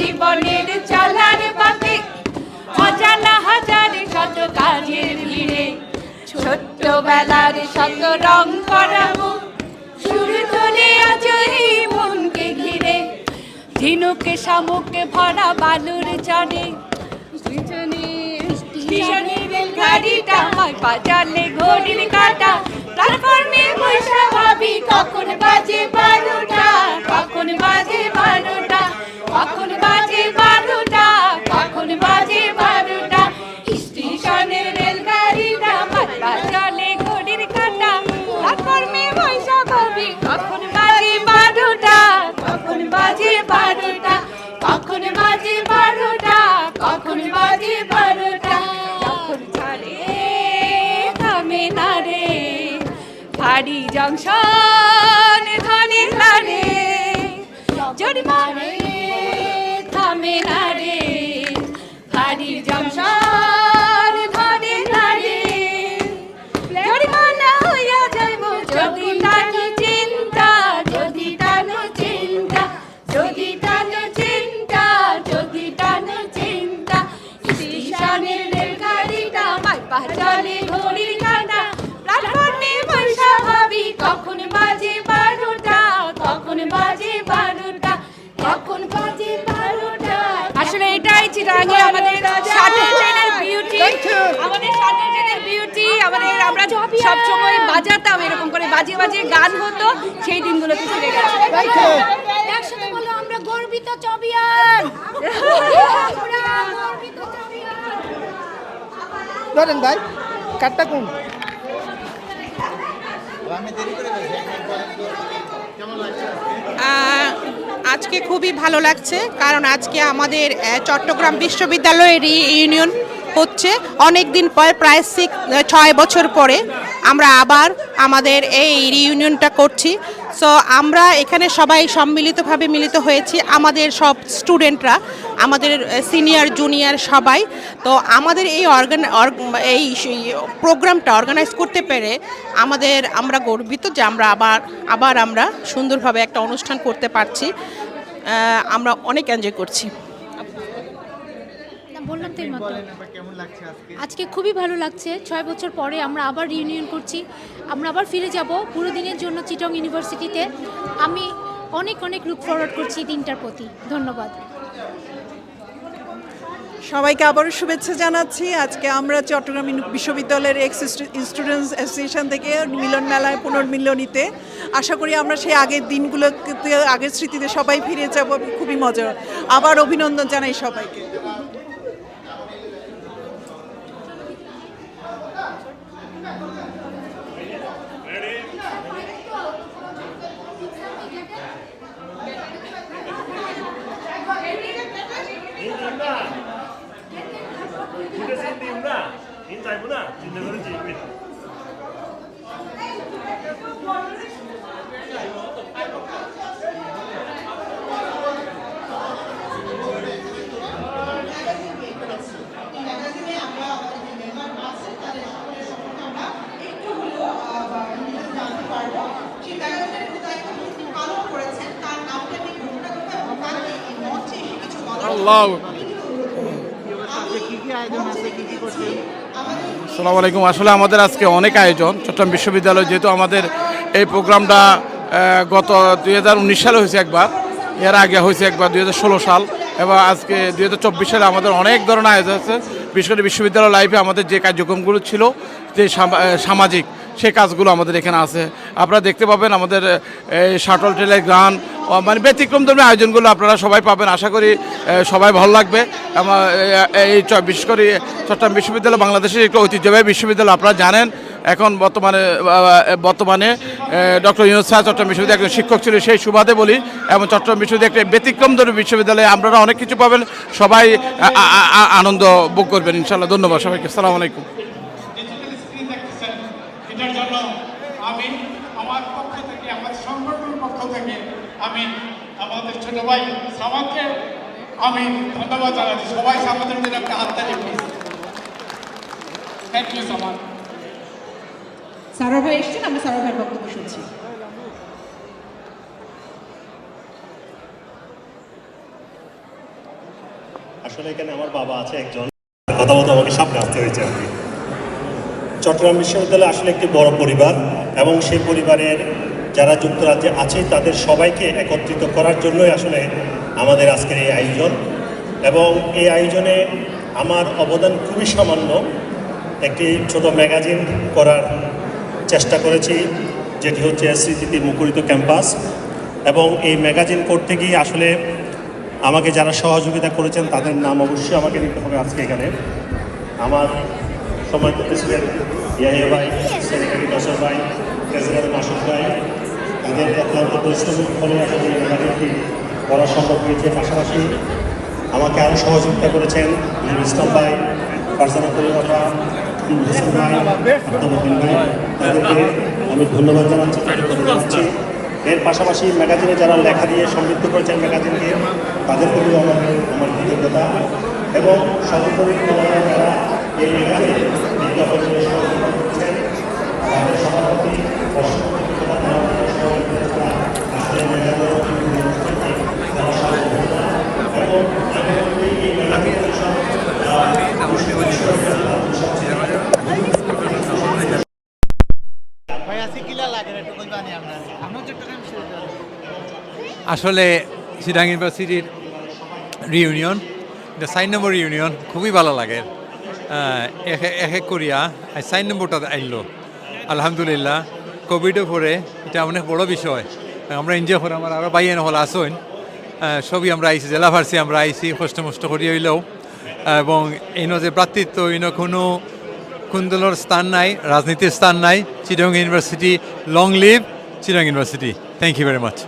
জীবনের চলার পথে, অজানা হাজার শত কাজের ভিড়ে, ছোট্টবেলার শত রং করাবো, সুর তোলে আজ এই মনকে ঘিরে, ঝিনুকে শামুকে ভরা বালুর চরে ঘড়ির কাটা বসে ভাবি কখন বাজে বারোটা, কখন বাজে ভারী জংশন ধনে না জরিমানে থামে না আসলে এটাই চিরাগে আমাদের ট্রেনের বিউটি আমাদের ট্রেনের বিউটি আমাদের আমরা সব সময় বাজাতাম এরকম করে বাজিয়ে বাজিয়ে গান হতো সেই দিনগুলোতে ফিরে গেছে। একসাথে বলো আমরা গর্বিত চবিয়ান আমরা গর্বিত চবিয়ান ধরেন ভাই কাঠটা কোন? আজকে খুবই ভালো লাগছে কারণ আজকে আমাদের চট্টগ্রাম বিশ্ববিদ্যালয়ের ইউনিয়ন হচ্ছে অনেক দিন পর প্রায় সিক্স ছয় বছর পরে আমরা আবার আমাদের এই রিইউনিয়নটা করছি। সো আমরা এখানে সবাই সম্মিলিতভাবে মিলিত হয়েছি, আমাদের সব স্টুডেন্টরা আমাদের সিনিয়র জুনিয়র সবাই। তো আমাদের এই অর্গান এই প্রোগ্রামটা অর্গানাইজ করতে পেরে আমাদের, আমরা গর্বিত যে আমরা আবার আবার আমরা সুন্দরভাবে একটা অনুষ্ঠান করতে পারছি। আমরা অনেক এনজয় করছি। বললাম তো। আজকে? খুবই ভালো লাগছে। ছয় বছর পরে আমরা আবার রিউনিয়ন করছি। আমরা আবার ফিরে যাব পুরো দিনের জন্য চিটং ইউনিভার্সিটিতে আমি অনেক অনেক লুক ফরওয়ার্ড করছি দিনটার প্রতি। ধন্যবাদ। সবাইকে আবারও শুভেচ্ছা জানাচ্ছি। আজকে আমরা চট্টগ্রাম বিশ্ববিদ্যালয়ের এক্স স্টুডেন্টস অ্যাসোসিয়েশন থেকে মিলন মেলায় পুনর্মিলনীতে। আশা করি আমরা সেই আগের দিনগুলোতে আগের স্মৃতিতে সবাই ফিরে যাব। খুবই মজা আবার অভিনন্দন জানাই সবাইকে। না উঠেছেন ডিম না ডিম চাইব না চিন্তা আসসালামু আলাইকুম। আসলে আমাদের আজকে অনেক আয়োজন। চট্টগ্রাম বিশ্ববিদ্যালয় যেহেতু আমাদের এই প্রোগ্রামটা গত দুই হাজার উনিশ সালে হয়েছে একবার। এর আগে হয়েছে একবার, দুই হাজার ষোলো সাল। এবং আজকে দুই হাজার চব্বিশ সালে আমাদের অনেক ধরনের আয়োজন আছে। বিশেষ করে বিশ্ববিদ্যালয় লাইফে আমাদের যে কার্যক্রমগুলো ছিল যে সামা- সামাজিক সে কাজগুলো আমাদের এখানে আছে। আপনারা দেখতে পাবেন আমাদের এই শাটল ট্রেলের গান মানে ব্যতিক্রম ধর্মী আয়োজনগুলো আপনারা সবাই পাবেন। আশা করি সবাই ভালো লাগবে। এই বিশেষ করে চট্টগ্রাম বিশ্ববিদ্যালয় বাংলাদেশের একটি ঐতিহ্যবাহী বিশ্ববিদ্যালয়, আপনারা জানেন। এখন বর্তমানে বর্তমানে ডক্টর ইউনুস স্যার চট্টগ্রাম বিশ্ববিদ্যালয় একজন শিক্ষক ছিল সেই সুবাদে বলি এবং চট্টগ্রাম বিশ্ববিদ্যালয় একটি ব্যতিক্রম ধর্মী বিশ্ববিদ্যালয়ে আপনারা অনেক কিছু পাবেন। সবাই আনন্দ ভোগ করবেন ইনশাল্লাহ ধন্যবাদ সবাইকে। আসসালামু আলাইকুম এটার জন্য আমি আমার পক্ষ থেকে আমার সংগঠনের পক্ষ থেকে আমি ছোট ভাই আমি ধন্যবাদ জানাচ্ছি। সবাই সামাদের জন্য একটা হাততালি please thank you Samad Sarwar ভাই এসছেন আমরা সারোয়ার ভাইয়ের বক্তব্য শুনছি। আসলে এখানে আমার বাবা আছে একজন। কথা বলতে আমাকে সামনে আসতে হয়েছে আর কি। চট্টগ্রাম বিশ্ববিদ্যালয় আসলে একটি বড় পরিবার এবং সেই পরিবারের যারা যুক্তরাজ্যে আছে, তাদের সবাইকে একত্রিত করার জন্যই আসলে আমাদের আজকের এই আয়োজন। এবং এই আয়োজনে আমার অবদান খুবই সামান্য। একটি ছোট ম্যাগাজিন করার চেষ্টা করেছি, যেটি হচ্ছে স্মৃতিতে মুখরিত ক্যাম্পাস। এবং এই ম্যাগাজিন করতে গিয়ে আসলে আমাকে যারা সহযোগিতা করেছেন, তাদের নাম অবশ্যই আমাকে নিতে হবে আজকে এখানে। আমার সময় প্রেসিডেন্ট ইয়াহিয়া ভাই দশর ভাই, প্রেসিডেন্ট মাসুদ ভাই তাদের অত্যন্ত পরিশ্রমের ফলে আসলে ম্যাগাজিনটি করা সম্ভব হয়েছে। পাশাপাশি আমাকে আরও সহযোগিতা করেছেন ইসলাম ভাই আব্দুল ভাই তাদেরকে আমি ধন্যবাদ জানাচ্ছি জানাচ্ছি। এর পাশাপাশি ম্যাগাজিনে যারা লেখা দিয়ে সমৃদ্ধ করেছেন ম্যাগাজিনকে তাদের প্রতি আমার আমার কৃতজ্ঞতা। এবং সর্বোপরি যারা এই ম্যাগাজিনে বিজ্ঞাপন নিয়ে সহযোগিতা করছেন তাদের সবার প্রতি অসংখ্য কৃতজ্ঞতা জানাচ্ছি। সহযোগিতা আসলে ম্যাগাজিনের যারা সহযোগিতা এবং এই ম্যাগাজিনের সব আসলে সিডাং ইউনিভার্সিটির রিউনিয়ন এটা সাইন নম্বর ইউনিয়ন খুবই ভালো লাগে। এক এক করিয়া সাইন নম্বরটা আইলো আলহামদুলিল্লাহ কোভিডের পরে, এটা অনেক বড় বিষয়। আমরা এনজয় করে আমার আরও বাইয়েন হল আসইন সবই আমরা আইসি জেলা ভার্সি আমরা আইসি কষ্ট মষ্ট করি হইলেও। এবং এনো যে প্রার্থিত্ব এনো কোনো কুন্দলর স্থান নাই, রাজনীতির স্থান নাই। Chirang university long live Chirang university thank you very much